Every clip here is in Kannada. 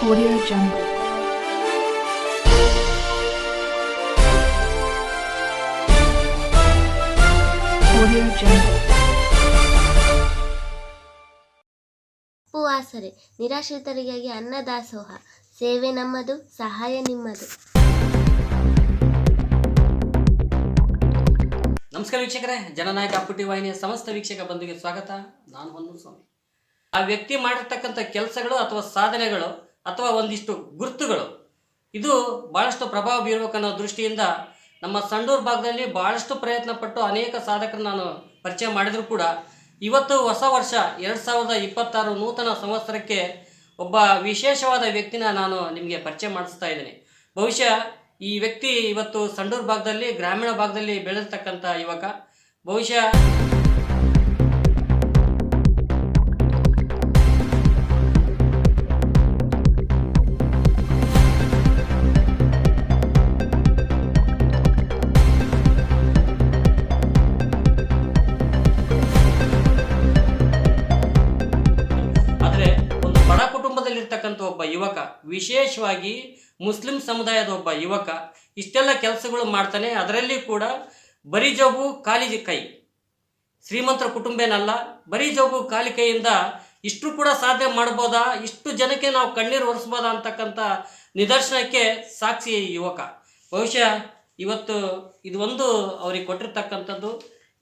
Audio Jungle. Audio Jungle. ಉಪವಾಸರೆ ನಿರಾಶ್ರಿತರಿಗಾಗಿ ಅನ್ನದಾಸೋಹ ಸೇವೆ ನಮ್ಮದು ಸಹಾಯ ನಿಮ್ಮದು ನಮಸ್ಕಾರ ವೀಕ್ಷಕರೇ ಜನನಾಯಕ ಅಪ್ಪುಟಿ ವಾಹಿನಿಯ ಸಮಸ್ತ ವೀಕ್ಷಕ ಬಂಧುಗೆ ಸ್ವಾಗತ ನಾನು ಹೊನ್ನೂರು ಸ್ವಾಮಿ ಆ ವ್ಯಕ್ತಿ ಮಾಡಿರ್ತಕ್ಕಂಥ ಕೆಲಸಗಳು ಅಥವಾ ಸಾಧನೆಗಳು ಅಥವಾ ಒಂದಿಷ್ಟು ಗುರುತುಗಳು. ಇದು ಬಹಳಷ್ಟು ಪ್ರಭಾವ ಬೀರಬೇಕನ್ನೋ ದೃಷ್ಟಿಯಿಂದ ನಮ್ಮ ಸಂಡೂರು ಭಾಗದಲ್ಲಿ ಬಹಳಷ್ಟು ಪ್ರಯತ್ನ ಪಟ್ಟು ಅನೇಕ ಸಾಧಕರು ನಾನು ಪರಿಚಯ ಮಾಡಿದರೂ ಕೂಡ. ಇವತ್ತು ಹೊಸ ವರ್ಷ ಎರಡು ಸಾವಿರದ ಇಪ್ಪತ್ತಾರು ನೂತನ ಸಂವತ್ಸರಕ್ಕೆ ಒಬ್ಬ ವಿಶೇಷವಾದ ವ್ಯಕ್ತಿನ ನಾನು ನಿಮಗೆ ಪರಿಚಯ ಮಾಡಿಸ್ತಾ ಇದ್ದೀನಿ. ಬಹುಶಃ ಈ ವ್ಯಕ್ತಿ ಇವತ್ತು ಸಂಡೂರು ಭಾಗದಲ್ಲಿ, ಗ್ರಾಮೀಣ ಭಾಗದಲ್ಲಿ ಬೆಳೆದಿರ್ತಕ್ಕಂಥ ಯುವಕ. ಬಹುಶಃ ವಿಶೇಷವಾಗಿ ಮುಸ್ಲಿಂ ಸಮುದಾಯದ ಒಬ್ಬ ಯುವಕ ಇಷ್ಟೆಲ್ಲ ಕೆಲಸಗಳು ಮಾಡ್ತಾನೆ. ಅದರಲ್ಲಿ ಕೂಡ ಬರೀ ಜೋಬು ಖಾಲಿ ಕೈ. ಶ್ರೀಮಂತರ ಕುಟುಂಬೇನಲ್ಲ. ಬರೀ ಜೋಬು ಖಾಲಿ ಕೈಯಿಂದ ಇಷ್ಟು ಕೂಡ ಸಾಧ್ಯ ಮಾಡ್ಬೋದಾ? ಇಷ್ಟು ಜನಕ್ಕೆ ನಾವು ಕಣ್ಣೀರು ಒರೆಸ್ಬೋದಾ ಅಂತಕ್ಕಂಥ ನಿದರ್ಶನಕ್ಕೆ ಸಾಕ್ಷಿ ಈ ಯುವಕ. ಬಹುಶಃ ಇವತ್ತು ಇದು ಒಂದು ಅವ್ರಿಗೆ ಕೊಟ್ಟಿರ್ತಕ್ಕಂಥದ್ದು.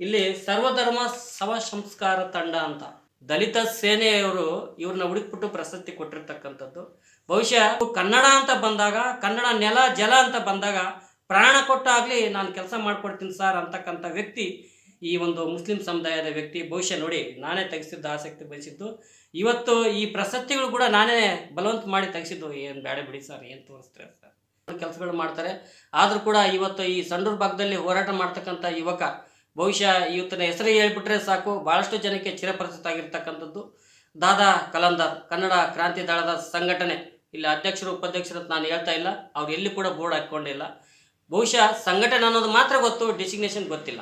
ಇಲ್ಲಿ ಸರ್ವಧರ್ಮ ಸವ ಸಂಸ್ಕಾರ ತಂಡ ಅಂತ. ದಲಿತ ಸೇನೆಯವರು ಇವ್ರನ್ನ ಹುಡುಕ್ಬಿಟ್ಟು ಪ್ರಶಸ್ತಿ ಕೊಟ್ಟಿರ್ತಕ್ಕಂಥದ್ದು. ಬಹುಶಃ ಕನ್ನಡ ಅಂತ ಬಂದಾಗ, ಕನ್ನಡ ನೆಲ, ಜಲ ಅಂತ ಬಂದಾಗ ಪ್ರಾಣ ಕೊಟ್ಟಾಗಲಿ ನಾನು ಕೆಲಸ ಮಾಡ್ಕೊಡ್ತೀನಿ ಸರ್ ಅಂತಕ್ಕಂಥ ವ್ಯಕ್ತಿ ಈ ಒಂದು ಮುಸ್ಲಿಂ ಸಮುದಾಯದ ವ್ಯಕ್ತಿ. ಬಹುಶಃ ನೋಡಿ, ನಾನೇ ತೆಗೆಸಿದ್ದು, ಆಸಕ್ತಿ ಬಯಸಿದ್ದು. ಇವತ್ತು ಈ ಪ್ರಶಸ್ತಿಗಳು ಕೂಡ ನಾನೇ ಬಲವಂತ ಮಾಡಿ ತೆಗೆಸಿದ್ದು. ಏನು ಬೇಡ ಬಿಡಿ ಸರ್, ಏನು ತೋರಿಸ್ತಾರೆ ಸರ್? ಕೆಲಸಗಳು ಮಾಡ್ತಾರೆ. ಆದರೂ ಕೂಡ ಇವತ್ತು ಈ ಸಂಡೂರು ಭಾಗದಲ್ಲಿ ಹೋರಾಟ ಮಾಡ್ತಕ್ಕಂಥ ಯುವಕ, ಬಹುಶಃ ಇವತ್ತಿನ ಹೆಸರು ಹೇಳ್ಬಿಟ್ರೆ ಸಾಕು ಭಾಳಷ್ಟು ಜನಕ್ಕೆ ಚಿರಪರಿಚಿತ ಆಗಿರ್ತಕ್ಕಂಥದ್ದು ದಾದಾ ಕಲಂದರ್, ಕನ್ನಡ ಕ್ರಾಂತಿ ದಳದ ಸಂಘಟನೆ. ಇಲ್ಲಿ ಅಧ್ಯಕ್ಷರು, ಉಪಾಧ್ಯಕ್ಷರು ನಾನು ಹೇಳ್ತಾ ಇಲ್ಲ. ಅವ್ರು ಎಲ್ಲಿ ಕೂಡ ಬೋರ್ಡ್ ಹಾಕ್ಕೊಂಡಿಲ್ಲ ಬಹುಶಃ ಸಂಘಟನೆ ಅನ್ನೋದು ಮಾತ್ರ ಗೊತ್ತು, ಡಿಸಿಗ್ನೇಷನ್ ಗೊತ್ತಿಲ್ಲ.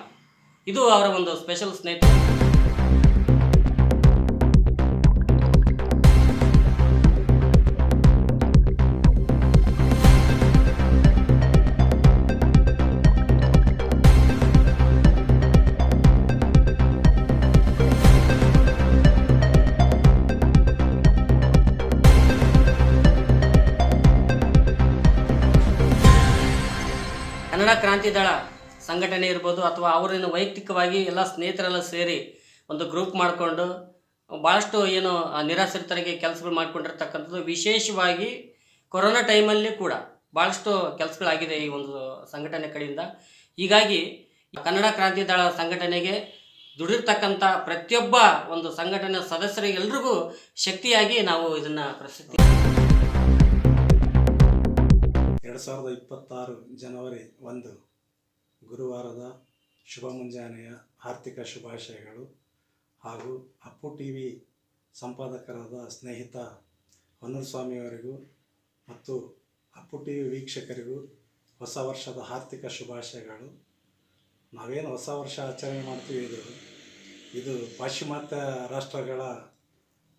ಇದು ಅವರ ಒಂದು ಸ್ಪೆಷಲ್ ಸ್ನೇಹಿತರು ಕನ್ನಡ ಕ್ರಾಂತಿ ದಳ ಸಂಘಟನೆ ಇರ್ಬೋದು ಅಥವಾ ಅವರನ್ನು ವೈಯಕ್ತಿಕವಾಗಿ ಎಲ್ಲ ಸ್ನೇಹಿತರೆಲ್ಲ ಸೇರಿ ಒಂದು ಗ್ರೂಪ್ ಮಾಡಿಕೊಂಡು ಭಾಳಷ್ಟು ಏನು ನಿರಾಶ್ರಿತರಿಗೆ ಕೆಲಸಗಳು ಮಾಡಿಕೊಂಡಿರ್ತಕ್ಕಂಥದ್ದು ವಿಶೇಷವಾಗಿ ಕೊರೋನಾ ಟೈಮಲ್ಲಿ ಕೂಡ ಭಾಳಷ್ಟು ಕೆಲಸಗಳಾಗಿದೆ ಈ ಒಂದು ಸಂಘಟನೆ ಕಡೆಯಿಂದ. ಹೀಗಾಗಿ ಕನ್ನಡ ಕ್ರಾಂತಿ ದಳ ಸಂಘಟನೆಗೆ ದುಡಿರ್ತಕ್ಕಂಥ ಪ್ರತಿಯೊಬ್ಬ ಒಂದು ಸಂಘಟನೆ ಸದಸ್ಯರಿಗೆ ಎಲ್ರಿಗೂ ಶಕ್ತಿಯಾಗಿ ನಾವು ಇದನ್ನು ಪ್ರಶಸ್ತಿ ಎರಡು ಸಾವಿರದ ಇಪ್ಪತ್ತಾರು ಜನವರಿ ಒಂದು ಗುರುವಾರದ ಶುಭ ಮುಂಜಾನೆಯ ಆರ್ಥಿಕ ಶುಭಾಶಯಗಳು ಹಾಗೂ ಅಪ್ಪು ಟಿ ವಿ ಸಂಪಾದಕರಾದ ಸ್ನೇಹಿತ ಹೊನ್ನೂರು ಮತ್ತು ಅಪ್ಪು ಟಿ ವಿ ವೀಕ್ಷಕರಿಗೂ ಹೊಸ ವರ್ಷದ ಆರ್ಥಿಕ ಶುಭಾಶಯಗಳು. ನಾವೇನು ಹೊಸ ವರ್ಷ ಆಚರಣೆ ಮಾಡ್ತೀವಿ ಇದು? ಇದು ಪಾಶ್ಚಿಮಾತ್ಯ ರಾಷ್ಟ್ರಗಳ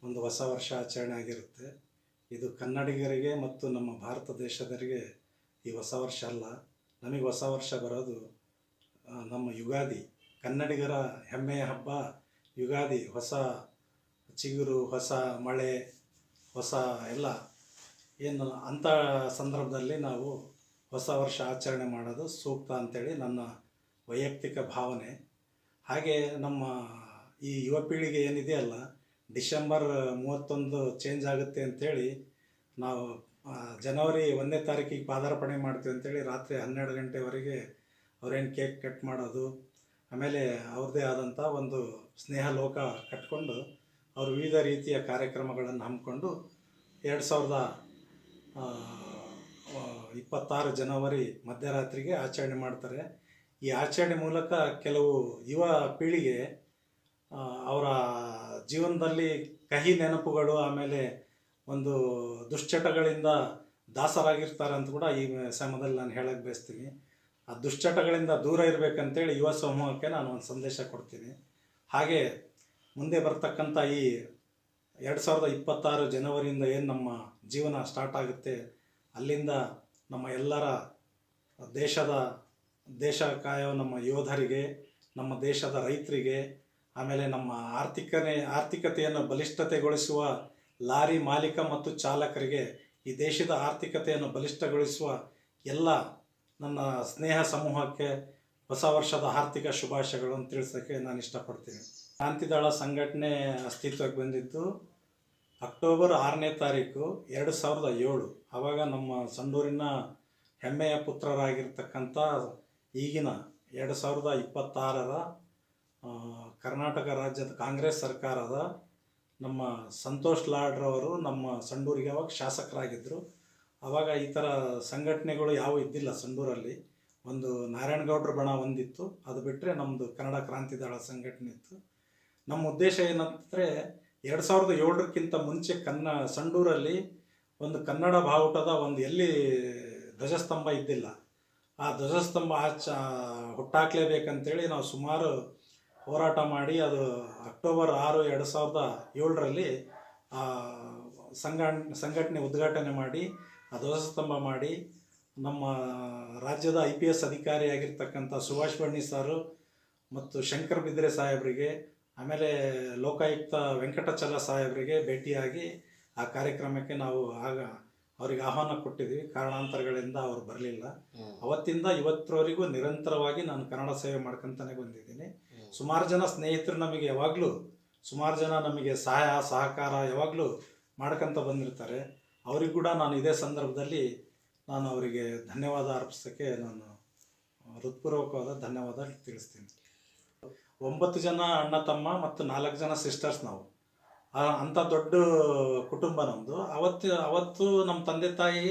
ಒಂದು ಹೊಸ ವರ್ಷ ಆಚರಣೆ ಆಗಿರುತ್ತೆ. ಇದು ಕನ್ನಡಿಗರಿಗೆ ಮತ್ತು ನಮ್ಮ ಭಾರತ ದೇಶದವರಿಗೆ ಈ ಹೊಸ ವರ್ಷ ಅಲ್ಲ. ನಮಗೆ ಹೊಸ ವರ್ಷ ಬರೋದು ನಮ್ಮ ಯುಗಾದಿ. ಕನ್ನಡಿಗರ ಹೆಮ್ಮೆಯ ಹಬ್ಬ ಯುಗಾದಿ. ಹೊಸ ಚಿಗುರು, ಹೊಸ ಮಳೆ, ಹೊಸ ಎಲ್ಲ. ಏನು ಅಂಥ ಸಂದರ್ಭದಲ್ಲಿ ನಾವು ಹೊಸ ವರ್ಷ ಆಚರಣೆ ಮಾಡೋದು ಸೂಕ್ತ ಅಂಥೇಳಿ ನನ್ನ ವೈಯಕ್ತಿಕ ಭಾವನೆ. ಹಾಗೆ ನಮ್ಮ ಈ ಯುವ ಪೀಳಿಗೆ ಏನಿದೆಯಲ್ಲ, ಡಿಸೆಂಬರ್ ಮೂವತ್ತೊಂದು ಚೇಂಜ್ ಆಗುತ್ತೆ ಅಂಥೇಳಿ ನಾವು ಜನವರಿ ಒಂದನೇ ತಾರೀಕಿಗೆ ಪಾದಾರ್ಪಣೆ ಮಾಡ್ತೀವಿ ಅಂತೇಳಿ ರಾತ್ರಿ ಹನ್ನೆರಡು ಗಂಟೆವರೆಗೆ ಅವ್ರೇನು ಕೇಕ್ ಕಟ್ ಮಾಡೋದು, ಆಮೇಲೆ ಅವ್ರದ್ದೇ ಆದಂಥ ಒಂದು ಸ್ನೇಹ ಲೋಕ ಕಟ್ಕೊಂಡು ಅವರು ವಿವಿಧ ರೀತಿಯ ಕಾರ್ಯಕ್ರಮಗಳನ್ನು ಹಮ್ಮಿಕೊಂಡು ಎರಡು ಸಾವಿರದ ಇಪ್ಪತ್ತಾರು ಜನವರಿ ಮಧ್ಯರಾತ್ರಿಗೆ ಆಚರಣೆ ಮಾಡ್ತಾರೆ. ಈ ಆಚರಣೆ ಮೂಲಕ ಕೆಲವು ಯುವ ಪೀಳಿಗೆ ಅವರ ಜೀವನದಲ್ಲಿ ಕಹಿ ನೆನಪುಗಳು, ಆಮೇಲೆ ಒಂದು ದುಶ್ಚಟಗಳಿಂದ ದಾಸರಾಗಿರ್ತಾರೆ ಅಂತ ಕೂಡ ಈ ಸಮಯದಲ್ಲಿ ನಾನು ಹೇಳಕ್ಕೆ ಬಯಸ್ತೀನಿ. ಆ ದುಶ್ಚಟಗಳಿಂದ ದೂರ ಇರಬೇಕಂತೇಳಿ ಯುವ ಸಮೂಹಕ್ಕೆ ನಾನು ಒಂದು ಸಂದೇಶ ಕೊಡ್ತೀನಿ. ಹಾಗೆ ಮುಂದೆ ಬರ್ತಕ್ಕಂಥ ಈ ಎರಡು ಸಾವಿರದ ಇಪ್ಪತ್ತಾರು ಜನವರಿಯಿಂದ ಏನು ನಮ್ಮ ಜೀವನ ಸ್ಟಾರ್ಟ್ ಆಗುತ್ತೆ, ಅಲ್ಲಿಂದ ನಮ್ಮ ಎಲ್ಲರ ದೇಶದ ದೇಶ ಕಾಯೋ ನಮ್ಮ ಯೋಧರಿಗೆ, ನಮ್ಮ ದೇಶದ ರೈತರಿಗೆ, ಆಮೇಲೆ ನಮ್ಮ ಆರ್ಥಿಕನೇ, ಆರ್ಥಿಕತೆಯನ್ನು ಬಲಿಷ್ಠತೆಗೊಳಿಸುವ ಲಾರಿ ಮಾಲೀಕ ಮತ್ತು ಚಾಲಕರಿಗೆ ಈ ದೇಶದ ಆರ್ಥಿಕತೆಯನ್ನು ಬಲಿಷ್ಠಗೊಳಿಸುವ ಎಲ್ಲ ನನ್ನ ಸ್ನೇಹ ಸಮೂಹಕ್ಕೆ ಹೊಸ ವರ್ಷದ ಆರ್ಥಿಕ ಶುಭಾಶಯಗಳನ್ನು ತಿಳಿಸೋಕ್ಕೆ ನಾನು ಇಷ್ಟಪಡ್ತೀನಿ. ಕ್ರಾಂತಿದಳ ಸಂಘಟನೆ ಅಸ್ತಿತ್ವಕ್ಕೆ ಬಂದಿದ್ದು ಅಕ್ಟೋಬರ್ ಆರನೇ ತಾರೀಕು ಎರಡು ಸಾವಿರದ ಏಳು. ಆವಾಗ ನಮ್ಮ ಸಂಡೂರಿನ ಹೆಮ್ಮೆಯ ಪುತ್ರರಾಗಿರ್ತಕ್ಕಂಥ ಈಗಿನ ಎರಡು ಸಾವಿರದ ಇಪ್ಪತ್ತಾರರ ಕರ್ನಾಟಕ ರಾಜ್ಯದ ಕಾಂಗ್ರೆಸ್ ಸರ್ಕಾರದ ನಮ್ಮ ಸಂತೋಷ್ ಲಾಡ್ರವರು ನಮ್ಮ ಸಂಡೂರಿಗೆ ಅವಾಗ ಶಾಸಕರಾಗಿದ್ದರು ಆವಾಗ ಈ ಥರ ಸಂಘಟನೆಗಳು ಯಾವ ಇದ್ದಿಲ್ಲ ಸಂಡೂರಲ್ಲಿ. ಒಂದು ನಾರಾಯಣಗೌಡ್ರ ಬಣ ಒಂದಿತ್ತು. ಅದು ಬಿಟ್ಟರೆ ನಮ್ಮದು ಕನ್ನಡ ಕ್ರಾಂತಿದಳ ಸಂಘಟನೆ ಇತ್ತು. ನಮ್ಮ ಉದ್ದೇಶ ಏನಂತಂದರೆ ಎರಡು ಸಾವಿರದ ಏಳರಕ್ಕಿಂತ ಮುಂಚೆ ಕನ್ನ ಸಂಡೂರಲ್ಲಿ ಒಂದು ಕನ್ನಡ ಬಾವುಟದ ಒಂದು ಎಲ್ಲಿ ಧ್ವಜಸ್ತಂಭ ಇದ್ದಿಲ್ಲ. ಆ ಧ್ವಜಸ್ತಂಭ ಆಚ ಹುಟ್ಟಾಕ್ಲೇಬೇಕಂತೇಳಿ ನಾವು ಸುಮಾರು ಹೋರಾಟ ಮಾಡಿ ಅದು ಅಕ್ಟೋಬರ್ ಆರು ಎರಡು ಸಾವಿರದ ಏಳರಲ್ಲಿ ಆ ಸಂಘ ಸಂಘಟನೆ ಉದ್ಘಾಟನೆ ಮಾಡಿ ಆ ಧ್ವಜಸ್ತಂಭ ಮಾಡಿ ನಮ್ಮ ರಾಜ್ಯದ ಐ ಪಿ ಎಸ್ ಅಧಿಕಾರಿಯಾಗಿರ್ತಕ್ಕಂಥ ಸುಭಾಷ್ ಬಣ್ಣಿ ಸಾರು ಮತ್ತು ಶಂಕರ್ ಬಿದ್ರೆ ಸಾಹೇಬರಿಗೆ ಆಮೇಲೆ ಲೋಕಾಯುಕ್ತ ವೆಂಕಟಚಲ ಸಾಹೇಬರಿಗೆ ಭೇಟಿಯಾಗಿ ಆ ಕಾರ್ಯಕ್ರಮಕ್ಕೆ ನಾವು ಆಗ ಅವರಿಗೆ ಆಹ್ವಾನ ಕೊಟ್ಟಿದ್ವಿ. ಕಾರಣಾಂತರಗಳಿಂದ ಅವರು ಬರಲಿಲ್ಲ. ಅವತ್ತಿಂದ ಇವತ್ತರವರೆಗೂ ನಿರಂತರವಾಗಿ ನಾನು ಕನ್ನಡ ಸೇವೆ ಮಾಡ್ಕೊಂತಾನೆ ಬಂದಿದ್ದೀನಿ. ಸುಮಾರು ಜನ ಸ್ನೇಹಿತರು ನಮಗೆ ಯಾವಾಗಲೂ, ಸುಮಾರು ಜನ ನಮಗೆ ಸಹಾಯ, ಸಹಕಾರ ಯಾವಾಗಲೂ ಮಾಡ್ಕೊಂತ ಬಂದಿರ್ತಾರೆ. ಅವ್ರಿಗೆ ಕೂಡ ನಾನು ಇದೇ ಸಂದರ್ಭದಲ್ಲಿ ನಾನು ಅವರಿಗೆ ಧನ್ಯವಾದ ಅರ್ಪಿಸೋಕ್ಕೆ ನಾನು ಹೃತ್ಪೂರ್ವಕವಾದ ಧನ್ಯವಾದ ತಿಳಿಸ್ತೀನಿ. ಒಂಬತ್ತು ಜನ ಅಣ್ಣ ತಮ್ಮ ಮತ್ತು ನಾಲ್ಕು ಜನ ಸಿಸ್ಟರ್ಸ್ ನಾವು. ಅಂಥ ದೊಡ್ಡ ಕುಟುಂಬ ನಮ್ಮದು ಅವತ್ತು ಅವತ್ತು ನಮ್ಮ ತಂದೆ ತಾಯಿ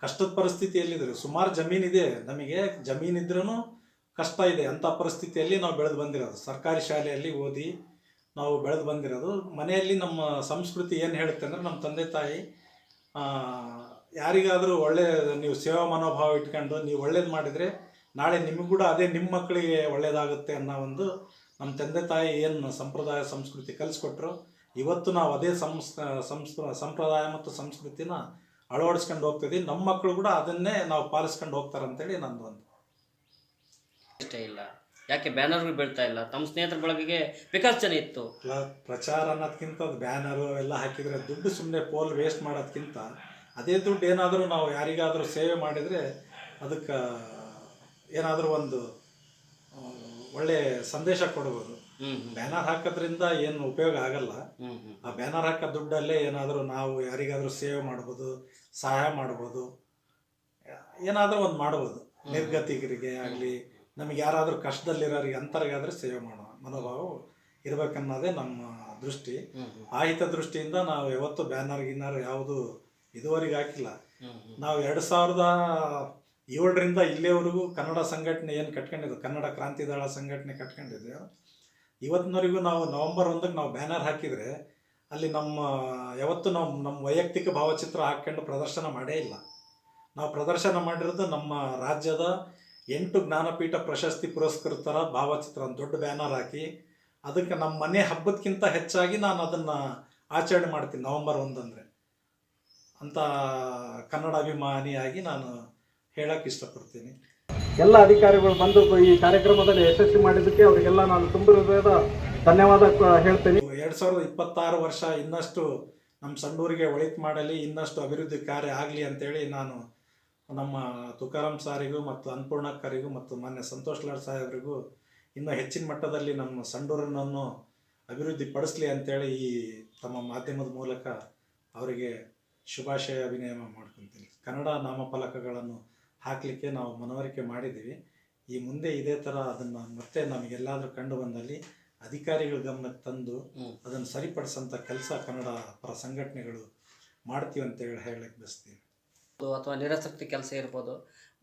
ಕಷ್ಟದ ಪರಿಸ್ಥಿತಿಯಲ್ಲಿದ್ದರು. ಸುಮಾರು ಜಮೀನಿದೆ ನಮಗೆ. ಜಮೀನಿದ್ರೂ ಕಷ್ಟ ಇದೆ. ಅಂಥ ಪರಿಸ್ಥಿತಿಯಲ್ಲಿ ನಾವು ಬೆಳೆದು ಬಂದಿರೋದು. ಸರ್ಕಾರಿ ಶಾಲೆಯಲ್ಲಿ ಓದಿ ನಾವು ಬೆಳೆದು ಬಂದಿರೋದು. ಮನೆಯಲ್ಲಿ ನಮ್ಮ ಸಂಸ್ಕೃತಿ ಏನು ಹೇಳುತ್ತೆ ಅಂದರೆ ನಮ್ಮ ತಂದೆ ತಾಯಿ ಯಾರಿಗಾದರೂ ಒಳ್ಳೆಯ ನೀವು ಸೇವಾ ಮನೋಭಾವ ಇಟ್ಕೊಂಡು ನೀವು ಒಳ್ಳೇದು ಮಾಡಿದರೆ ನಾಳೆ ನಿಮಗೂ ಕೂಡ ಅದೇ ನಿಮ್ಮ ಮಕ್ಕಳಿಗೆ ಒಳ್ಳೆಯದಾಗುತ್ತೆ ಅನ್ನೋ ಒಂದು ನಮ್ಮ ತಂದೆ ತಾಯಿ ಏನು ಸಂಪ್ರದಾಯ, ಸಂಸ್ಕೃತಿ ಕಲಿಸ್ಕೊಟ್ರು, ಇವತ್ತು ನಾವು ಅದೇ ಸಂಸ್ ಸಂಪ್ರದಾಯ ಮತ್ತು ಸಂಸ್ಕೃತಿನ ಅಳವಡಿಸ್ಕೊಂಡು ಹೋಗ್ತಿದ್ವಿ ನಮ್ಮ ಮಕ್ಕಳು ಕೂಡ ಅದನ್ನೇ ನಾವು ಪಾಲಿಸ್ಕೊಂಡು ಹೋಗ್ತಾರೆ ಅಂತೇಳಿ ನಂದು ಒಂದು ಇಷ್ಟ ಇಲ್ಲ. ಯಾಕೆ ಬ್ಯಾನರ್ಗಳು ಬೀಳ್ತಾ ಇಲ್ಲ? ತಮ್ಮ ಸ್ನೇಹಿತರ ಬಳಗೆ ವಿಕಾಸ್ ಜನ ಇತ್ತು. ಪ್ರಚಾರ ಅನ್ನೋದಕ್ಕಿಂತ ಬ್ಯಾನರ್ ಬ್ಯಾನರು ಎಲ್ಲ ಹಾಕಿದ್ರೆ ದುಡ್ಡು ಸುಮ್ಮನೆ ಪೋಲ್ ವೇಸ್ಟ್ ಮಾಡೋದಕ್ಕಿಂತ ಅದೇ ದುಡ್ಡು ಏನಾದರೂ ನಾವು ಯಾರಿಗಾದರೂ ಸೇವೆ ಮಾಡಿದರೆ ಅದಕ್ಕೆ ಏನಾದರೂ ಒಂದು ಒಳ್ಳೆ ಸಂದೇಶ ಕೊಡ್ಬೋದು. ಬ್ಯಾನರ್ ಹಾಕೋದ್ರಿಂದ ಏನು ಉಪಯೋಗ ಆಗಲ್ಲ. ಆ ಬ್ಯಾನರ್ ಹಾಕೋ ದುಡ್ಡಲ್ಲೇ ಏನಾದರೂ ನಾವು ಯಾರಿಗಾದರೂ ಸೇವೆ ಮಾಡ್ಬೋದು ಸಹಾಯ ಮಾಡ್ಬೋದು ಏನಾದರೂ ಒಂದು ಮಾಡ್ಬೋದು. ನಿರ್ಗತಿಕರಿಗೆ ಆಗಲಿ ನಮಗೆ ಯಾರಾದರೂ ಕಷ್ಟದಲ್ಲಿರೋರಿಗೆ ಅಂಥವ್ರಿಗಾದ್ರೆ ಸೇವೆ ಮಾಡೋ ಮನೋಭಾವ ಇರಬೇಕನ್ನೋದೇ ನಮ್ಮ ದೃಷ್ಟಿ. ಆ ಹಿತ ದೃಷ್ಟಿಯಿಂದ ನಾವು ಯಾವತ್ತು ಬ್ಯಾನರ್ ಗಿನ್ನರ್ ಯಾವುದು ಇದುವರೆಗೆ ಹಾಕಿಲ್ಲ. ನಾವು ಎರಡು ಸಾವಿರದ ಏಳರಿಂದ ಇಲ್ಲಿಯವರೆಗೂ ಕನ್ನಡ ಸಂಘಟನೆ ಏನು ಕಟ್ಕೊಂಡಿದ್ದು ಕನ್ನಡ ಕ್ರಾಂತಿದಳ ಸಂಘಟನೆ ಕಟ್ಕೊಂಡಿದ್ವಿ ಇವತ್ತಿನವರೆಗೂ ನಾವು ನವೆಂಬರ್ ಒಂದಕ್ಕೆ ನಾವು ಬ್ಯಾನರ್ ಹಾಕಿದರೆ ಅಲ್ಲಿ ನಮ್ಮ ಯಾವತ್ತು ನಾವು ನಮ್ಮ ವೈಯಕ್ತಿಕ ಭಾವಚಿತ್ರ ಹಾಕ್ಕೊಂಡು ಪ್ರದರ್ಶನ ಮಾಡೇ ಇಲ್ಲ. ನಾವು ಪ್ರದರ್ಶನ ಮಾಡಿರೋದು ನಮ್ಮ ರಾಜ್ಯದ ಎಂಟು ಜ್ಞಾನಪೀಠ ಪ್ರಶಸ್ತಿ ಪುರಸ್ಕೃತರ ಭಾವಚಿತ್ರ ದೊಡ್ಡ ಬ್ಯಾನರ್ ಹಾಕಿ ಅದಕ್ಕೆ ನಮ್ಮ ಮನೆ ಹಬ್ಬದಕ್ಕಿಂತ ಹೆಚ್ಚಾಗಿ ನಾನು ಅದನ್ನು ಆಚರಣೆ ಮಾಡ್ತೀನಿ ನವೆಂಬರ್ ಒಂದಂದರೆ. ಅಂತ ಕನ್ನಡ ಅಭಿಮಾನಿಯಾಗಿ ನಾನು ಹೇಳಕ್ಕೆ ಇಷ್ಟಪಡ್ತೀನಿ. ಎಲ್ಲ ಅಧಿಕಾರಿಗಳು ಬಂದು ಈ ಕಾರ್ಯಕ್ರಮದಲ್ಲಿ ಯಶಸ್ವಿ ಮಾಡಿದ್ದಕ್ಕೆ ಅವರಿಗೆಲ್ಲ ನಾನು ತುಂಬ ಹೃದಯದ ಧನ್ಯವಾದ ಹೇಳ್ತೇನೆ. ಎರಡು ಸಾವಿರದ ಇಪ್ಪತ್ತಾರು ವರ್ಷ ಇನ್ನಷ್ಟು ನಮ್ಮ ಸಂಡೂರಿಗೆ ಒಳಿತು ಮಾಡಲಿ ಇನ್ನಷ್ಟು ಅಭಿವೃದ್ಧಿ ಕಾರ್ಯ ಆಗಲಿ ಅಂತೇಳಿ ನಾನು ನಮ್ಮ ತುಕಾರಾಮ್ ಸಾರಿಗೂ ಮತ್ತು ಅನ್ನಪೂರ್ಣಕ್ಕರಿಗೂ ಮತ್ತು ಮಾನ್ಯ ಸಂತೋಷ್ ಲಾಡ್ ಸಾಹೇಬರಿಗೂ ಇನ್ನೂ ಹೆಚ್ಚಿನ ಮಟ್ಟದಲ್ಲಿ ನಮ್ಮ ಸಂಡೂರನ್ನು ಅಭಿವೃದ್ಧಿ ಪಡಿಸ್ಲಿ ಅಂತೇಳಿ ಈ ತಮ್ಮ ಮಾಧ್ಯಮದ ಮೂಲಕ ಅವರಿಗೆ ಶುಭಾಶಯ ಅಭಿನಯ ಮಾಡ್ಕೊತೀನಿ. ಕನ್ನಡ ನಾಮಫಲಕಗಳನ್ನು ಹಾಕಲಿಕ್ಕೆ ನಾವು ಮನವರಿಕೆ ಮಾಡಿದ್ದೀವಿ. ಈ ಮುಂದೆ ಇದೇ ಥರ ಅದನ್ನು ಮತ್ತೆ ನಮಗೆಲ್ಲಾದರೂ ಕಂಡು ಬಂದಲ್ಲಿ ಅಧಿಕಾರಿಗಳ ಗಮನಕ್ಕೆ ತಂದು. ಅದನ್ನು ಸರಿಪಡಿಸೋಂಥ ಕೆಲಸ ಕನ್ನಡ ಪರ ಸಂಘಟನೆಗಳು ಮಾಡ್ತೀವಿ ಅಂತೇಳಿ ಹೇಳಕ್ಕೆ ಬಯಸ್ತೀನಿ. ಅಥವಾ ನಿರಾಸಕ್ತಿ ಕೆಲಸ ಇರ್ಬೋದು.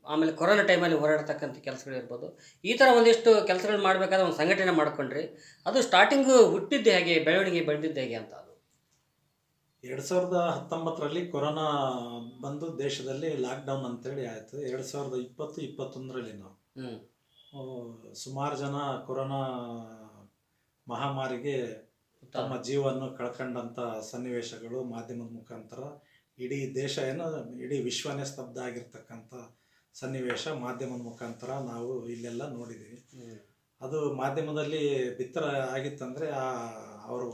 ಆಮೇಲೆ ಕೊರೋನಾ ಟೈಮಲ್ಲಿ ಹೋರಾಡ್ತಕ್ಕಂಥ ಕೆಲಸಗಳು ಇರ್ಬೋದು. ಈ ಥರ ಒಂದಿಷ್ಟು ಕೆಲಸಗಳು ಮಾಡಬೇಕಾದ್ರೆ ಒಂದು ಸಂಘಟನೆ ಮಾಡ್ಕೊಂಡ್ರಿ. ಅದು ಸ್ಟಾರ್ಟಿಂಗು ಹುಟ್ಟಿದ್ದೆ ಹೇಗೆ ಬೆಳವಣಿಗೆ ಬೆಳೆದಿದ್ದು ಹೇಗೆ ಅಂತ ಅದು. ಎರಡು ಸಾವಿರದ ಹತ್ತೊಂಬತ್ತರಲ್ಲಿ ಕೊರೋನಾ ಬಂದು ದೇಶದಲ್ಲಿ ಲಾಕ್ಡೌನ್ ಅಂತೇಳಿ ಆಯಿತು. ಎರಡು ಸಾವಿರದ ಇಪ್ಪತ್ತು ಇಪ್ಪತ್ತೊಂದರಲ್ಲಿ ನಾವು. ಸುಮಾರು ಜನ ಕೊರೋನಾ ಮಹಾಮಾರಿಗೆ ತಮ್ಮ ಜೀವವನ್ನು ಕಳ್ಕೊಂಡಂಥ ಸನ್ನಿವೇಶಗಳು ಮಾಧ್ಯಮದ ಮುಖಾಂತರ ಇಡೀ ದೇಶ ಏನು ಇಡೀ ವಿಶ್ವನೇ ಸ್ತಬ್ಧ ಆಗಿರ್ತಕ್ಕಂಥ ಸನ್ನಿವೇಶ ಮಾಧ್ಯಮದ ಮುಖಾಂತರ ನಾವು ಇಲ್ಲೆಲ್ಲ ನೋಡಿದ್ದೀವಿ. ಅದು ಮಾಧ್ಯಮದಲ್ಲಿ ಬಿತ್ತರ ಆಗಿತ್ತಂದರೆ ಆ ಅವರು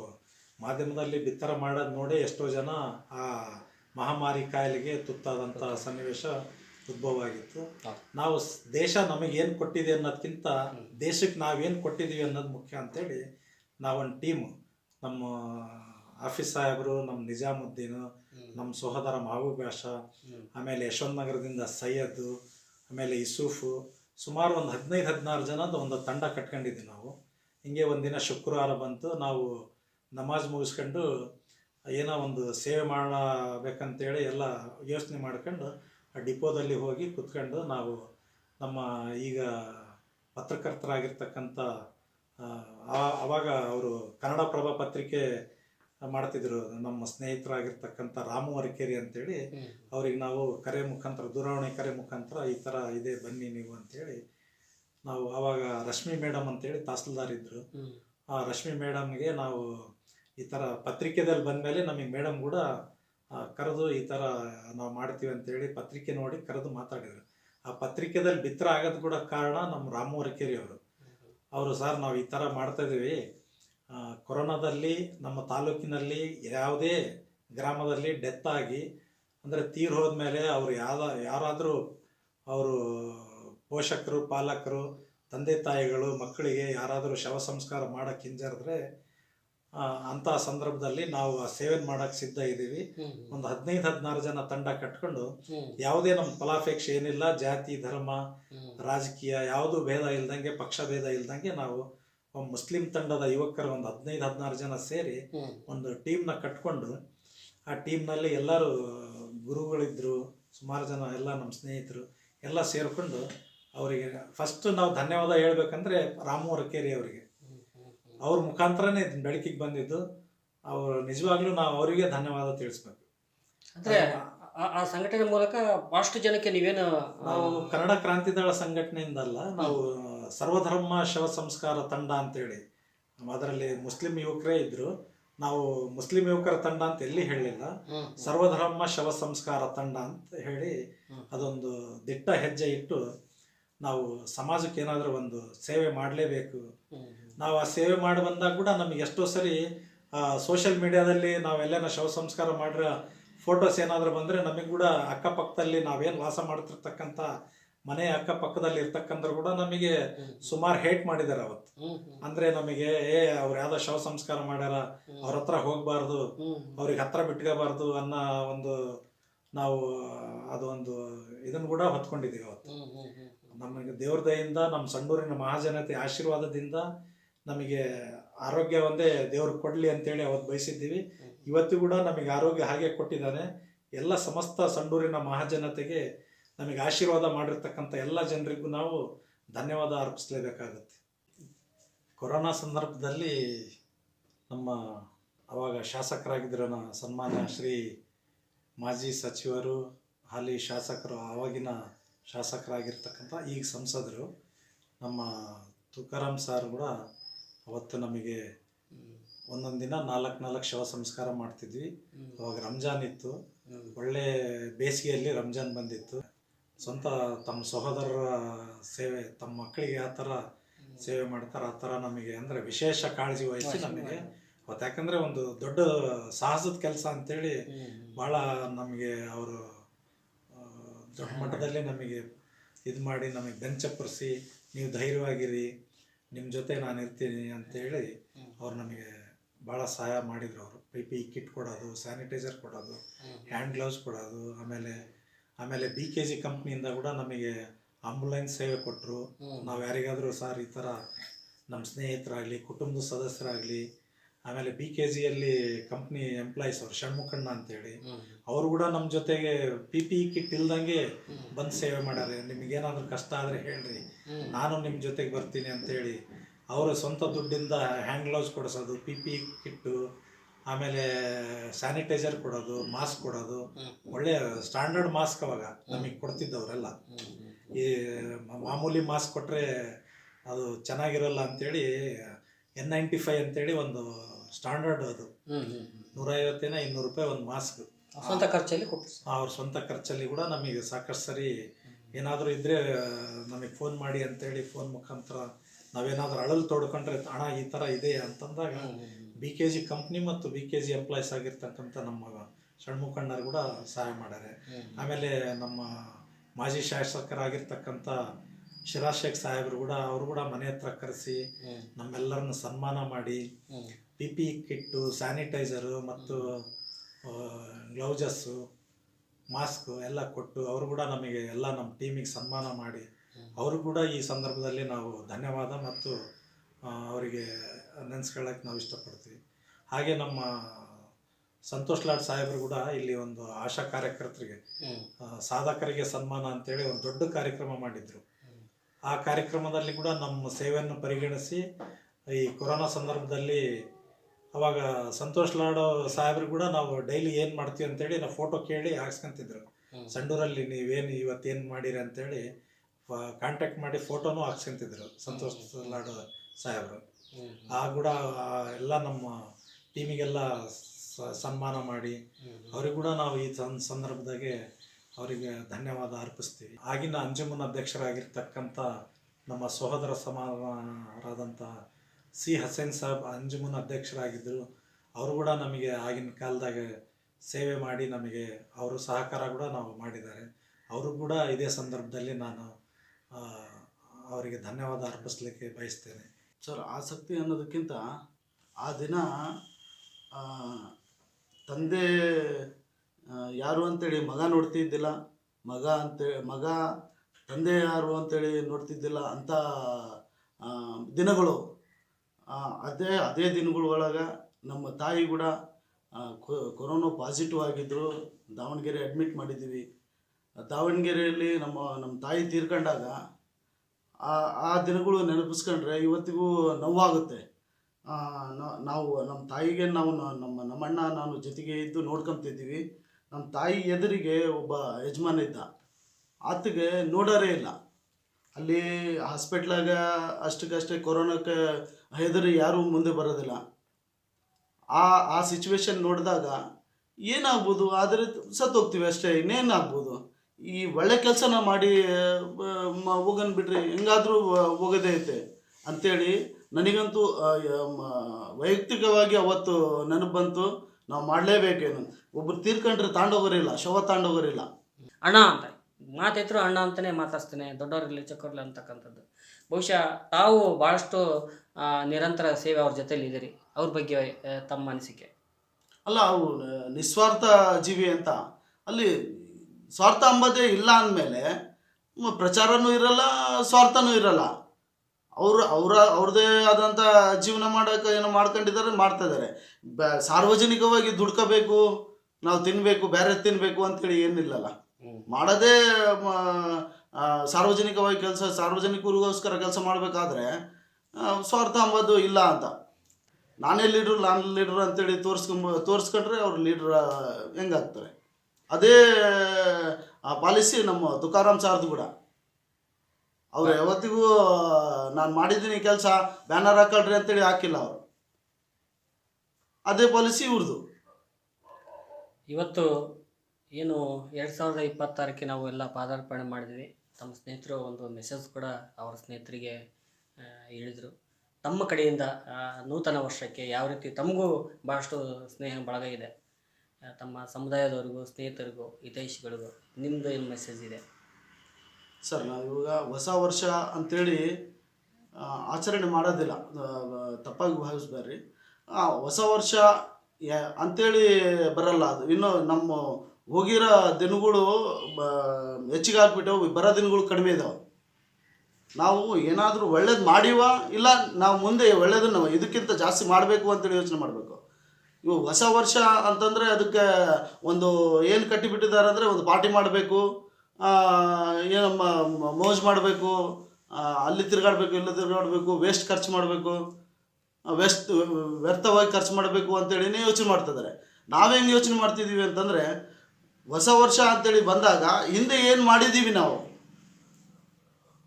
ಮಾಧ್ಯಮದಲ್ಲಿ ಬಿತ್ತರ ಮಾಡೋದು ನೋಡಿ ಎಷ್ಟೋ ಜನ ಆ ಮಹಾಮಾರಿ ಕಾಯಿಲೆಗೆ ತುತ್ತಾದಂಥ ಸನ್ನಿವೇಶ ಉದ್ಭವ ಆಗಿತ್ತು ನಾವು ದೇಶ ನಮಗೇನು ಕೊಟ್ಟಿದೆ ಅನ್ನೋದಕ್ಕಿಂತ ದೇಶಕ್ಕೆ ನಾವೇನು ಕೊಟ್ಟಿದ್ದೀವಿ ಅನ್ನೋದು ಮುಖ್ಯ ಅಂತೇಳಿ ನಾವೊಂದು ಟೀಮು ನಮ್ಮ ಆಫೀಸ್ ಸಾಹೇಬರು ನಮ್ಮ ನಿಜಾಮುದ್ದೀನು ನಮ್ಮ ಸಹೋದರ ಮಹಬೂಬ್ ಭಾಷ ಆಮೇಲೆ ಯಶವಂತ ನಗರದಿಂದ ಸೈಯದ್ ಆಮೇಲೆ ಇಸೂಫು ಸುಮಾರು ಒಂದು ಹದಿನೈದು ಹದಿನಾರು ಜನದ ಒಂದು ತಂಡ ಕಟ್ಕೊಂಡಿದ್ವಿ ನಾವು. ಹಿಂಗೆ ಒಂದಿನ ಶುಕ್ರವಾರ ಬಂತು ನಾವು ನಮಾಜ್ ಮುಗಿಸ್ಕೊಂಡು ಏನೋ ಒಂದು ಸೇವೆ ಮಾಡಬೇಕಂತೇಳಿ ಎಲ್ಲ ಯೋಚನೆ ಮಾಡ್ಕೊಂಡು ಆ ಡಿಪೋದಲ್ಲಿ ಹೋಗಿ ಕುತ್ಕೊಂಡು ನಾವು ನಮ್ಮ ಈಗ ಪತ್ರಕರ್ತರಾಗಿರ್ತಕ್ಕಂಥ ಆವಾಗ ಅವರು ಕನ್ನಡಪ್ರಭ ಪತ್ರಿಕೆ ಮಾಡ್ತಿದ್ರು. ನಮ್ಮ ಸ್ನೇಹಿತರಾಗಿರ್ತಕ್ಕಂಥ ರಾಮು ಅರಕೇರಿ ಅಂತೇಳಿ, ಅವ್ರಿಗೆ ನಾವು ಕರೆ ಮುಖಾಂತರ, ದೂರವಾಣಿ ಕರೆ ಮುಖಾಂತರ ಈ ಥರ ಇದೆ, ಬನ್ನಿ ನೀವು ಅಂತೇಳಿ ನಾವು ಆವಾಗ ರಶ್ಮಿ ಮೇಡಮ್ ಅಂತೇಳಿ ತಹಸೀಲ್ದಾರ್ ಇದ್ದರು ಆ ರಶ್ಮಿ ಮೇಡಮ್ಗೆ ನಾವು ಈ ಥರ ಪತ್ರಿಕೆದಲ್ಲಿ ಬಂದಮೇಲೆ ನಮಗೆ ಮೇಡಮ್ ಕೂಡ ಕರೆದು ಈ ಥರ ನಾವು ಮಾಡ್ತೀವಿ ಅಂತೇಳಿ ಪತ್ರಿಕೆ ನೋಡಿ ಕರೆದು ಮಾತಾಡಿದರು. ಆ ಪತ್ರಿಕೆದಲ್ಲಿ ಬಿತ್ತರ ಆಗೋದು ಕೂಡ ಕಾರಣ ನಮ್ಮ ರಾಮು ಅವರು. ಅವರು, ಸರ್, ನಾವು ಈ ಥರ ಮಾಡ್ತಾ ಇದೀವಿ. ಕೊರೋನಾದಲ್ಲಿ ನಮ್ಮ ತಾಲೂಕಿನಲ್ಲಿ ಯಾವುದೇ ಗ್ರಾಮದಲ್ಲಿ ಡೆತ್ ಆಗಿ ಅಂದರೆ ತೀರ್ ಹೋದ್ಮೇಲೆ ಅವರು ಯಾವ ಯಾರಾದರೂ ಅವರು ಪೋಷಕರು ಪಾಲಕರು ತಂದೆ ತಾಯಿಗಳು ಮಕ್ಕಳಿಗೆ ಯಾರಾದರೂ ಶವ ಸಂಸ್ಕಾರ ಮಾಡೋಕ್ಕೆ ಹಿಂಜರಿದ್ರೆ ಅಂಥ ಸಂದರ್ಭದಲ್ಲಿ ನಾವು ಆ ಸೇವೆ ಮಾಡಕ್ಕೆ ಸಿದ್ಧ ಇದ್ದೀವಿ. ಒಂದು ಹದಿನೈದು ಹದಿನಾರು ಜನ ತಂಡ ಕಟ್ಕೊಂಡು ಯಾವುದೇ ನಮ್ಮ ಫಲಾಪೇಕ್ಷೆ ಏನಿಲ್ಲ ಜಾತಿ ಧರ್ಮ ರಾಜಕೀಯ ಯಾವುದು ಭೇದ ಇಲ್ದಂಗೆ ಪಕ್ಷ ಭೇದ ಇಲ್ದಂಗೆ ನಾವು ಮುಸ್ಲಿಂ ತಂಡದ ಯುವಕರು ಒಂದು ಹದಿನೈದು ಹದಿನಾರು ಜನ ಸೇರಿ ಒಂದು ಟೀಮ್ನ ಕಟ್ಕೊಂಡು ಆ ಟೀಮ್ನಲ್ಲಿ ಎಲ್ಲರೂ ಗುರುಗಳಿದ್ರು ಸುಮಾರು ಜನ ಎಲ್ಲ ನಮ್ಮ ಸ್ನೇಹಿತರು ಎಲ್ಲ ಸೇರಿಕೊಂಡು ಅವರಿಗೆ ಫಸ್ಟ್ ನಾವು ಧನ್ಯವಾದ ಹೇಳ್ಬೇಕಂದ್ರೆ ರಾಮು ಅರಕೇರಿ ಅವರಿಗೆ. ಅವ್ರ ಮುಖಾಂತರನೇ ಬೆಳಕಿಗೆ ಬಂದಿದ್ದು ಅವರು ನಿಜವಾಗ್ಲೂ ನಾವು ಅವರಿಗೆ ಧನ್ಯವಾದ ತಿಳಿಸ್ಬೇಕು. ಅಂದ್ರೆ ಆ- ಆ ಸಂಘಟನೆ ಮೂಲಕ ಬಹಳಷ್ಟು ಜನಕ್ಕೆ ನೀವೇನು ನಾವು ಕನ್ನಡ ಕ್ರಾಂತಿದಳ ಸಂಘಟನೆಯಿಂದಲ್ಲ ನಾವು ಸರ್ವಧರ್ಮ ಶವ ಸಂಸ್ಕಾರ ತಂಡ ಅಂತೇಳಿ. ಅದರಲ್ಲಿ ಮುಸ್ಲಿಂ ಯುವಕರೇ ಇದ್ರು. ನಾವು ಮುಸ್ಲಿಂ ಯುವಕರ ತಂಡ ಅಂತ ಎಲ್ಲಿ ಹೇಳಲಿಲ್ಲ. ಸರ್ವಧರ್ಮ ಶವ ಸಂಸ್ಕಾರ ತಂಡ ಅಂತ ಹೇಳಿ ಅದೊಂದು ದಿಟ್ಟ ಹೆಜ್ಜೆ ಇಟ್ಟು ನಾವು ಸಮಾಜಕ್ಕೆ ಏನಾದರೂ ಒಂದು ಸೇವೆ ಮಾಡಲೇಬೇಕು. ನಾವು ಆ ಸೇವೆ ಮಾಡಿ ಬಂದಾಗ ಕೂಡ ನಮಗೆ ಎಷ್ಟೋ ಸರಿ ಸೋಷಿಯಲ್ ಮೀಡಿಯಾದಲ್ಲಿ ನಾವೆಲ್ಲನ ಶವ ಸಂಸ್ಕಾರ ಮಾಡಿರೋ ಫೋಟೋಸ್ ಏನಾದರೂ ಬಂದರೆ ನಮಗೆ ಕೂಡ ಅಕ್ಕಪಕ್ಕದಲ್ಲಿ ನಾವೇನು ವಾಸ ಮಾಡ್ತಿರ್ತಕ್ಕಂಥ ಮನೆ ಅಕ್ಕಪಕ್ಕದಲ್ಲಿ ಇರ್ತಕ್ಕಂಥ ಕೂಡ ನಮಗೆ ಸುಮಾರು ಹೇಟ್ ಮಾಡಿದಾರೆ ಅವತ್ತು. ಅಂದ್ರೆ ನಮಗೆ ಏ ಅವ್ರ ಯಾವುದೋ ಶವ ಸಂಸ್ಕಾರ ಮಾಡ್ಯಾರ ಅವ್ರ ಹತ್ರ ಹೋಗ್ಬಾರ್ದು ಅವ್ರಿಗೆ ಹತ್ರ ಬಿಟ್ಕೋಬಾರ್ದು ಅನ್ನೋ ಒಂದು ನಾವು ಅದೊಂದು ಇದನ್ನು ಕೂಡ ಹೊತ್ಕೊಂಡಿದ್ದೀವಿ ಅವತ್ತು. ನಮಗೆ ದೇವ್ರ ದಯಿಂದ ನಮ್ಮ ಸಂಡೂರಿನ ಮಹಾಜನತೆ ಆಶೀರ್ವಾದದಿಂದ ನಮಗೆ ಆರೋಗ್ಯ ಒಂದೇ ದೇವ್ರು ಕೊಡ್ಲಿ ಅಂತೇಳಿ ಅವತ್ತು ಬಯಸಿದ್ದೀವಿ. ಇವತ್ತು ಕೂಡ ನಮಗೆ ಆರೋಗ್ಯ ಹಾಗೆ ಕೊಟ್ಟಿದ್ದಾನೆ. ಎಲ್ಲ ಸಮಸ್ತ ಸಂಡೂರಿನ ಮಹಾಜನತೆಗೆ ನಮಗೆ ಆಶೀರ್ವಾದ ಮಾಡಿರ್ತಕ್ಕಂಥ ಎಲ್ಲ ಜನರಿಗೂ ನಾವು ಧನ್ಯವಾದ ಅರ್ಪಿಸಲೇಬೇಕಾಗುತ್ತೆ. ಕೊರೋನಾ ಸಂದರ್ಭದಲ್ಲಿ ನಮ್ಮ ಅವಾಗ ಶಾಸಕರಾಗಿದ್ದರು ಸನ್ಮಾನ್ಯ ಶ್ರೀ ಮಾಜಿ ಸಚಿವರು ಹಾಲಿ ಶಾಸಕರು ಆವಾಗಿನ ಶಾಸಕರಾಗಿರ್ತಕ್ಕಂಥ ಈಗ ಸಂಸದರು ನಮ್ಮ ತುಕಾರಾಮ್ ಸಾರ್ ಕೂಡ ಅವತ್ತು ನಮಗೆ ಒಂದೊಂದು ದಿನ ನಾಲ್ಕು ನಾಲ್ಕು ಶವ ಸಂಸ್ಕಾರ ಮಾಡ್ತಿದ್ವಿ. ಅವಾಗ ರಂಜಾನ್ ಇತ್ತು. ಒಳ್ಳೆ ಬೇಸಿಗೆಯಲ್ಲಿ ರಂಜಾನ್ ಬಂದಿತ್ತು. ಸ್ವಂತ ತಮ್ಮ ಸಹೋದರರ ಸೇವೆ ತಮ್ಮ ಮಕ್ಕಳಿಗೆ ಯಾವ ಥರ ಸೇವೆ ಮಾಡ್ತಾರೆ ಆ ಥರ ನಮಗೆ ಅಂದರೆ ವಿಶೇಷ ಕಾಳಜಿ ವಹಿಸಿ ನಮಗೆ. ಅವತ್ತು ಯಾಕಂದರೆ ಒಂದು ದೊಡ್ಡ ಸಾಹಸದ ಕೆಲಸ ಅಂತೇಳಿ ಭಾಳ ನಮಗೆ ಅವರು ದೊಡ್ಡ ಮಟ್ಟದಲ್ಲಿ ನಮಗೆ ಇದು ಮಾಡಿ ನಮಗೆ ಬೆಂಚಪ್ಪರಿಸಿ ನೀವು ಧೈರ್ಯವಾಗಿರಿ ನಿಮ್ಮ ಜೊತೆ ನಾನು ಇರ್ತೀನಿ ಅಂತೇಳಿ ಅವ್ರು ನಮಗೆ ಭಾಳ ಸಹಾಯ ಮಾಡಿದರು ಅವರು. ಪಿ ಪಿ ಕಿಟ್ ಕೊಡೋದು ಸ್ಯಾನಿಟೈಸರ್ ಕೊಡೋದು ಹ್ಯಾಂಡ್ ಗ್ಲೌಸ್ ಕೊಡೋದು ಆಮೇಲೆ ಆಮೇಲೆ ಬಿ ಕೆ ಜಿ ಕಂಪ್ನಿಯಿಂದ ಕೂಡ ನಮಗೆ ಆಂಬುಲೆನ್ಸ್ ಸೇವೆ ಕೊಟ್ಟರು ನಾವು ಯಾರಿಗಾದರೂ ಸರ್ ಈ ಥರ ನಮ್ಮ ಸ್ನೇಹಿತರಾಗಲಿ ಕುಟುಂಬದ ಸದಸ್ಯರಾಗಲಿ ಆಮೇಲೆ ಬಿ ಕೆ ಜಿಯಲ್ಲಿ ಕಂಪ್ನಿ ಎಂಪ್ಲಾಯೀಸ್ ಅವರು ಷಣ್ಮುಖಣ್ಣ ಅಂತೇಳಿ ಅವರು ಕೂಡ ನಮ್ಮ ಜೊತೆಗೆ ಪಿ ಪಿ ಕಿಟ್ ಇಲ್ದಂಗೆ ಬಂದು ಸೇವೆ ಮಾಡ್ಯಾರೆ. ನಿಮಗೇನಾದ್ರೂ ಕಷ್ಟ ಆದರೆ ಹೇಳ್ರಿ. ನಾನು ನಿಮ್ಮ ಜೊತೆಗೆ ಬರ್ತೀನಿ ಅಂತೇಳಿ ಅವರು ಸ್ವಂತ ದುಡ್ಡಿಂದ ಹ್ಯಾಂಡ್ ಗ್ಲೌಸ್ ಕೊಡಿಸೋದು ಪಿ ಪಿ ಕಿಟ್ಟು ಆಮೇಲೆ ಸ್ಯಾನಿಟೈಸರ್ ಕೊಡೋದು ಮಾಸ್ಕ್ ಕೊಡೋದು. ಒಳ್ಳೆ ಸ್ಟ್ಯಾಂಡರ್ಡ್ ಮಾಸ್ಕ್ ಅವಾಗ ನಮಗೆ ಕೊಡ್ತಿದ್ದವರೆಲ್ಲ. ಈ ಮಾಮೂಲಿ ಮಾಸ್ಕ್ ಕೊಟ್ಟರೆ ಅದು ಚೆನ್ನಾಗಿರಲ್ಲ ಅಂತೇಳಿ ಎನ್ ನೈಂಟಿ ಫೈವ್ ಅಂತೇಳಿ ಒಂದು ಸ್ಟ್ಯಾಂಡರ್ಡ್ ಅದು. ನೂರೈವತ್ತೇನ ಇನ್ನೂರು ರೂಪಾಯಿ ಒಂದು ಮಾಸ್ಕ್. ಸ್ವಂತ ಖರ್ಚಲ್ಲಿ ಕೊಟ್ಟು ಅವ್ರ ಸ್ವಂತ ಖರ್ಚಲ್ಲಿ ಕೂಡ ನಮಗೆ ಸಾಕಷ್ಟು ಸರಿ ಏನಾದರೂ ಇದ್ದರೆ ನಮಗೆ ಫೋನ್ ಮಾಡಿ ಅಂತೇಳಿ ಫೋನ್ ಮುಖಾಂತರ ನಾವೇನಾದರೂ ಅಳಲು ತೋಡ್ಕೊಂಡ್ರೆ ಹಣ ಈ ಥರ ಇದೆ ಅಂತಂದಾಗ ಬಿ ಕೆ ಜಿ ಕಂಪ್ನಿ ಮತ್ತು ಬಿ ಕೆ ಜಿ ಎಂಪ್ಲಾಯ್ಸ್ ಆಗಿರ್ತಕ್ಕಂಥ ನಮ್ಮ ಷಣ್ಮುಖಣ್ಣರು ಕೂಡ ಸಹಾಯ ಮಾಡ್ಯಾರೆ. ಆಮೇಲೆ ನಮ್ಮ ಮಾಜಿ ಶಾಸಕರಾಗಿರ್ತಕ್ಕಂಥ ಶಿರಾಜ್ ಶೇಖ್ ಸಾಹೇಬ್ರು ಕೂಡ ಅವರು ಕೂಡ ಮನೆ ಹತ್ರ ಕರೆಸಿ ನಮ್ಮೆಲ್ಲರನ್ನು ಸನ್ಮಾನ ಮಾಡಿ ಪಿ ಪಿ ಕಿಟ್ಟು ಸ್ಯಾನಿಟೈಸರು ಮತ್ತು ಗ್ಲೌಸಸ್ಸು ಮಾಸ್ಕ್ ಎಲ್ಲ ಕೊಟ್ಟು ಅವರು ಕೂಡ ನಮಗೆ ಎಲ್ಲ ನಮ್ಮ ಟೀಮಿಗೆ ಸನ್ಮಾನ ಮಾಡಿ ಅವರು ಕೂಡ ಈ ಸಂದರ್ಭದಲ್ಲಿ ನಾವು ಧನ್ಯವಾದ ಮತ್ತು ಅವರಿಗೆ ನೆನೆಸ್ಕೊಳ್ಳೋಕೆ ನಾವು ಇಷ್ಟಪಡ್ತೀವಿ. ಹಾಗೆ ನಮ್ಮ ಸಂತೋಷ್ ಲಾಡ್ ಸಾಹೇಬರು ಕೂಡ ಇಲ್ಲಿ ಒಂದು ಆಶಾ ಕಾರ್ಯಕರ್ತರಿಗೆ ಸಾಧಕರಿಗೆ ಸನ್ಮಾನ ಅಂತೇಳಿ ಒಂದು ದೊಡ್ಡ ಕಾರ್ಯಕ್ರಮ ಮಾಡಿದ್ರು. ಆ ಕಾರ್ಯಕ್ರಮದಲ್ಲಿ ಕೂಡ ನಮ್ಮ ಸೇವೆಯನ್ನು ಪರಿಗಣಿಸಿ ಈ ಕೊರೋನಾ ಸಂದರ್ಭದಲ್ಲಿ ಅವಾಗ ಸಂತೋಷ್ ಲಾಡ್ ಸಾಹೇಬ್ರು ಕೂಡ ನಾವು ಡೈಲಿ ಏನು ಮಾಡ್ತೀವಿ ಅಂತೇಳಿ ನಾವು ಫೋಟೋ ಕೇಳಿ ಹಾಕ್ಸ್ಕೊಂತಿದ್ರು. ಸಂಡೂರಲ್ಲಿ ನೀವೇನು ಇವತ್ತೇನು ಮಾಡಿರಿ ಅಂತೇಳಿ ಕಾಂಟ್ಯಾಕ್ಟ್ ಮಾಡಿ ಫೋಟೋನು ಹಾಕ್ಸ್ಕೊಂತಿದ್ರು ಸಂತೋಷ್ ಲಾಡ್ ಸಾಹೇಬರು. ಆ ಕೂಡ ಎಲ್ಲ ನಮ್ಮ ಟೀಮಿಗೆಲ್ಲ ಸನ್ಮಾನ ಮಾಡಿ ಅವ್ರಿಗೆ ಕೂಡ ನಾವು ಈ ಸಂದರ್ಭದಾಗೆ ಅವರಿಗೆ ಧನ್ಯವಾದ ಅರ್ಪಿಸ್ತೀವಿ. ಆಗಿನ ಅಂಜುಮನ್ ಅಧ್ಯಕ್ಷರಾಗಿರ್ತಕ್ಕಂಥ ನಮ್ಮ ಸಹೋದರ ಸಮಾನರಾದಂಥ ಸಿ ಹಸೇನ್ ಸಾಬ್ ಅಂಜುಮನ್ ಅಧ್ಯಕ್ಷರಾಗಿದ್ದರು ಅವರು ಕೂಡ ನಮಗೆ ಆಗಿನ ಕಾಲದಾಗ ಸೇವೆ ಮಾಡಿ ನಮಗೆ ಅವರು ಸಹಕಾರ ಕೂಡ ನಾವು ಮಾಡಿದ್ದಾರೆ. ಅವರು ಕೂಡ ಇದೇ ಸಂದರ್ಭದಲ್ಲಿ ನಾನು ಅವರಿಗೆ ಧನ್ಯವಾದ ಅರ್ಪಿಸ್ಲಿಕ್ಕೆ ಬಯಸ್ತೇನೆ. ಸರ್, ಆಸಕ್ತಿ ಅನ್ನೋದಕ್ಕಿಂತ ಆ ದಿನ ತಂದೆ ಯಾರು ಅಂತೇಳಿ ಮಗ ನೋಡ್ತಿದ್ದಿಲ್ಲ, ಮಗ ಅಂತೇಳಿ ಮಗ ತಂದೆ ಯಾರು ಅಂತೇಳಿ ನೋಡ್ತಿದ್ದಿಲ್ಲ ಅಂಥ ದಿನಗಳು ಅದೇ ಅದೇ ದಿನಗಳೊಳಗೆ ನಮ್ಮ ತಾಯಿ ಕೂಡ ಕೊರೋನಾ ಪಾಸಿಟಿವ್ ಆಗಿದ್ದರು ದಾವಣಗೆರೆ ಅಡ್ಮಿಟ್ ಮಾಡಿದ್ದೀವಿ. ದಾವಣಗೆರೆಯಲ್ಲಿ ನಮ್ಮ ನಮ್ಮ ತಾಯಿ ತೀರ್ಕೊಂಡಾಗ ಆ ಆ ದಿನಗಳು ನೆನಪಿಸ್ಕೊಂಡ್ರೆ ಇವತ್ತಿಗೂ ನೋವಾಗುತ್ತೆ. ನಾವು, ನಮ್ಮ ತಾಯಿಗೆ ನಾವು, ನಮ್ಮ ನಮ್ಮಣ್ಣ ನಾನು ಜೊತೆಗೆ ಇದ್ದು ನೋಡ್ಕೊತಿದ್ದೀವಿ. ನಮ್ಮ ತಾಯಿ ಎದುರಿಗೆ ಒಬ್ಬ ಯಜಮಾನ ಇದ್ದ. ಆತಗೆ ನೋಡೋರೇ ಇಲ್ಲ. ಅಲ್ಲಿ ಹಾಸ್ಪಿಟ್ಲಾಗ ಅಷ್ಟಕ್ಕಷ್ಟೇ ಕೊರೋನಾಕ್ಕೆ ಹೆದರಿ ಯಾರೂ ಮುಂದೆ ಬರೋದಿಲ್ಲ. ಆ ಆ ಸಿಚುವೇಶನ್ ನೋಡಿದಾಗ ಏನಾಗ್ಬೋದು? ಆದರೆ ಸತ್ತೋಗ್ತೀವಿ ಅಷ್ಟೇ, ಇನ್ನೇನಾಗ್ಬೋದು? ಈ ಒಳ್ಳೆ ಕೆಲಸನ ಮಾಡಿ ಹೋಗನ್ ಬಿಡ್ರಿ ಹೆಂಗಾದರೂ ಹೋಗೋದೇ ಐತೆ. ಅಂಥೇಳಿ ನನಗಂತೂ ವೈಯಕ್ತಿಕವಾಗಿ ಅವತ್ತು ನೆನಪು ಬಂತು. ನಾವು ಮಾಡಲೇಬೇಕೇನು. ಒಬ್ರು ತೀರ್ಕೊಂಡ್ರೆ ತಾಂಡೋಗೋರಿಲ್ಲ ಶವ ತಾಂಡೋಗೋರಿಲ್ಲ ಅಣ್ಣ ಅಂತ. ಮಾತೆತ್ರು ಅಣ್ಣ ಅಂತಲೇ ಮಾತಾಡ್ತೇನೆ ದೊಡ್ಡವರಿರಲಿ ಚಕ್ರಲ್ಲಿ ಅಂತಕ್ಕಂಥದ್ದು. ಬಹುಶಃ ತಾವು ಭಾಳಷ್ಟು ನಿರಂತರ ಸೇವೆ ಅವ್ರ ಜೊತೆಲಿ ಇದ್ದೀರಿ. ಅವ್ರ ಬಗ್ಗೆ ತಮ್ಮ ಅನಿಸಿಕೆ. ಅಲ್ಲ ಅವು ನಿಸ್ವಾರ್ಥ ಜೀವಿ ಅಂತ. ಅಲ್ಲಿ ಸ್ವಾರ್ಥ ಅಂಬದೇ ಇಲ್ಲ ಅಂದಮೇಲೆ ಪ್ರಚಾರನೂ ಇರಲ್ಲ ಸ್ವಾರ್ಥನೂ ಇರಲ್ಲ. ಅವರು ಅವರ ಅವ್ರದ್ದೇ ಆದಂಥ ಜೀವನ ಮಾಡೋಕೆ ಏನೋ ಮಾಡ್ಕೊಂಡಿದ್ದಾರೆ ಮಾಡ್ತಾ ಇದ್ದಾರೆ. ಬ ಸಾರ್ವಜನಿಕವಾಗಿ ದುಡ್ಕೋಬೇಕು ನಾವು ತಿನ್ನಬೇಕು ಬೇರೆ ತಿನ್ನಬೇಕು ಅಂತೇಳಿ ಏನಿಲ್ಲಲ್ಲ. ಮಾಡೋದೇ ಸಾರ್ವಜನಿಕವಾಗಿ ಕೆಲಸ ಸಾರ್ವಜನಿಕರಿಗೋಸ್ಕರ ಕೆಲಸ ಮಾಡಬೇಕಾದ್ರೆ ಸ್ವಾರ್ಥ ಅಂಬೋದು ಇಲ್ಲ ಅಂತ. ನಾನೇ ಲೀಡ್ರು ನಾನು ಲೀಡ್ರು ಅಂತೇಳಿ ತೋರಿಸ್ಕೊಂಬ ತೋರಿಸ್ಕೊಂಡ್ರೆ ಅವ್ರು ಲೀಡ್ರ್ ಹೆಂಗಾಗ್ತಾರೆ? ಅದೇ, ಆ ಪಾಲಿಸಿ ನಮ್ಮ ತುಕಾರಾಮ್ ಸಾರ್ದು ಕೂಡ. ಅವ್ರು ಯಾವತ್ತಿಗೂ, ನಾನು ಮಾಡಿದ್ದೀನಿ ಕೆಲಸ, ಬ್ಯಾನರ್ ಹಾಕೊಳ್ರಿ ಅಂತೇಳಿ ಹಾಕಿಲ್ಲ ಅವರು. ಅದೇ ಪಾಲಿಸಿ ಇವ್ರದ್ದು ಇವತ್ತು ಏನು ಎರಡು ಸಾವಿರದ ಇಪ್ಪತ್ತಾರಕ್ಕೆ ನಾವು ಎಲ್ಲ ಪಾದಾರ್ಪಣೆ ಮಾಡಿದ್ವಿ. ತಮ್ಮ ಸ್ನೇಹಿತರು ಒಂದು ಮೆಸೇಜ್ ಕೂಡ ಅವರ ಸ್ನೇಹಿತರಿಗೆ ಹೇಳಿದರು. ತಮ್ಮ ಕಡೆಯಿಂದ ನೂತನ ವರ್ಷಕ್ಕೆ ಯಾವ ರೀತಿ ತಮಗೂ ಭಾಳಷ್ಟು ಸ್ನೇಹ ಬಳಗ ಇದೆ. ತಮ್ಮ ಸಮುದಾಯದವ್ರಿಗೂ, ಸ್ನೇಹಿತರಿಗೂ, ಹಿತೈಷಿಗಳಿಗೂ ನಿಮ್ಮದು ಏನು ಮೆಸೇಜ್ ಇದೆ? ಸರ್, ನಾವು ಇವಾಗ ಹೊಸ ವರ್ಷ ಅಂಥೇಳಿ ಆಚರಣೆ ಮಾಡೋದಿಲ್ಲ. ತಪ್ಪಾಗಿ ಭಾವಿಸ್ಬೇಡ್ರಿ. ಹೊಸ ವರ್ಷ ಅಂಥೇಳಿ ಬರಲ್ಲ ಅದು. ಇನ್ನು ನಮ್ಮ ಹೋಗಿರೋ ದಿನಗಳು ಹೆಚ್ಚಿಗೆ ಆಗ್ಬಿಟ್ಟವು ಬರೋ ದಿನಗಳು ಕಡಿಮೆ ಇದಾವೆ. ನಾವು ಏನಾದರೂ ಒಳ್ಳೇದು ಮಾಡಿವ, ಇಲ್ಲ ನಾವು ಮುಂದೆ ಒಳ್ಳೇದನ್ನು ಇದಕ್ಕಿಂತ ಜಾಸ್ತಿ ಮಾಡಬೇಕು ಅಂತೇಳಿ ಯೋಚನೆ ಮಾಡಬೇಕು. ಇವು ಹೊಸ ವರ್ಷ ಅಂತಂದರೆ ಅದಕ್ಕೆ ಒಂದು ಏನು ಕಟ್ಟಿಬಿಟ್ಟಿದ್ದಾರೆ ಅಂದರೆ ಒಂದು ಪಾರ್ಟಿ ಮಾಡಬೇಕು ಏನಮ್ಮ ಮೋಜ್ ಮಾಡಬೇಕು ಅಲ್ಲಿ ತಿರುಗಾಡಬೇಕು, ಇಲ್ಲಿ ತಿರುಗಾಡಬೇಕು ವೇಸ್ಟ್ ಖರ್ಚು ಮಾಡಬೇಕು ವೆಸ್ಟ್ ವ್ಯರ್ಥವಾಗಿ ಖರ್ಚು ಮಾಡಬೇಕು ಅಂತೇಳಿನೇ ಯೋಚನೆ ಮಾಡ್ತಿದ್ದಾರೆ ನಾವೇನು ಯೋಚನೆ ಮಾಡ್ತಿದ್ದೀವಿ ಅಂತಂದರೆ ಹೊಸ ವರ್ಷ ಅಂತೇಳಿ ಬಂದಾಗ ಹಿಂದೆ ಏನು ಮಾಡಿದ್ದೀವಿ ನಾವು?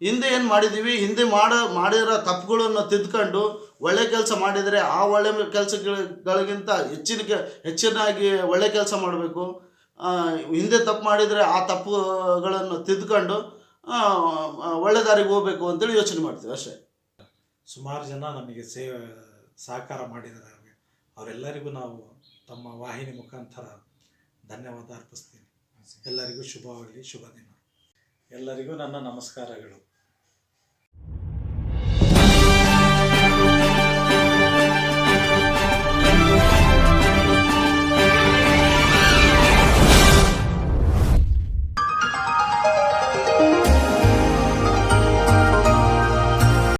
ಹಿಂದೆ ಏನು ಮಾಡಿದ್ದೀವಿ ಹಿಂದೆ ಮಾಡೋ, ಮಾಡಿರೋ ತಪ್ಪುಗಳನ್ನು ತಿದ್ಕೊಂಡು ಒಳ್ಳೆ ಕೆಲಸ ಮಾಡಿದರೆ ಆ ಒಳ್ಳೆ ಕೆಲಸಗಳಿಗಿಂತ ಹೆಚ್ಚಿನ ಕೆ- ಹೆಚ್ಚಿನಾಗಿ ಒಳ್ಳೆ ಕೆಲಸ ಮಾಡಬೇಕು. ಹಿಂದೆ ತಪ್ಪು ಮಾಡಿದರೆ ಆ ತಪ್ಪುಗಳನ್ನು ತಿದ್ಕೊಂಡು ಒಳ್ಳೆ ದಾರಿಗೆ ಹೋಗ್ಬೇಕು ಅಂತೇಳಿ ಯೋಚನೆ ಮಾಡ್ತೀವಿ ಅಷ್ಟೇ. ಸುಮಾರು ಜನ ನಮಗೆ ಸೇವೆ ಸಹಕಾರ ಮಾಡಿದ್ದಾರೆ ಅವರೆಲ್ಲರಿಗೂ ನಾವು ತಮ್ಮ ವಾಹಿನಿ ಮುಖಾಂತರ ಧನ್ಯವಾದ ಅರ್ಪಿಸ್ತೀನಿ. ಎಲ್ಲರಿಗೂ ಶುಭವಾಗಲಿ ಶುಭ ದಿನ ಎಲ್ಲರಿಗೂ ನನ್ನ ನಮಸ್ಕಾರಗಳು.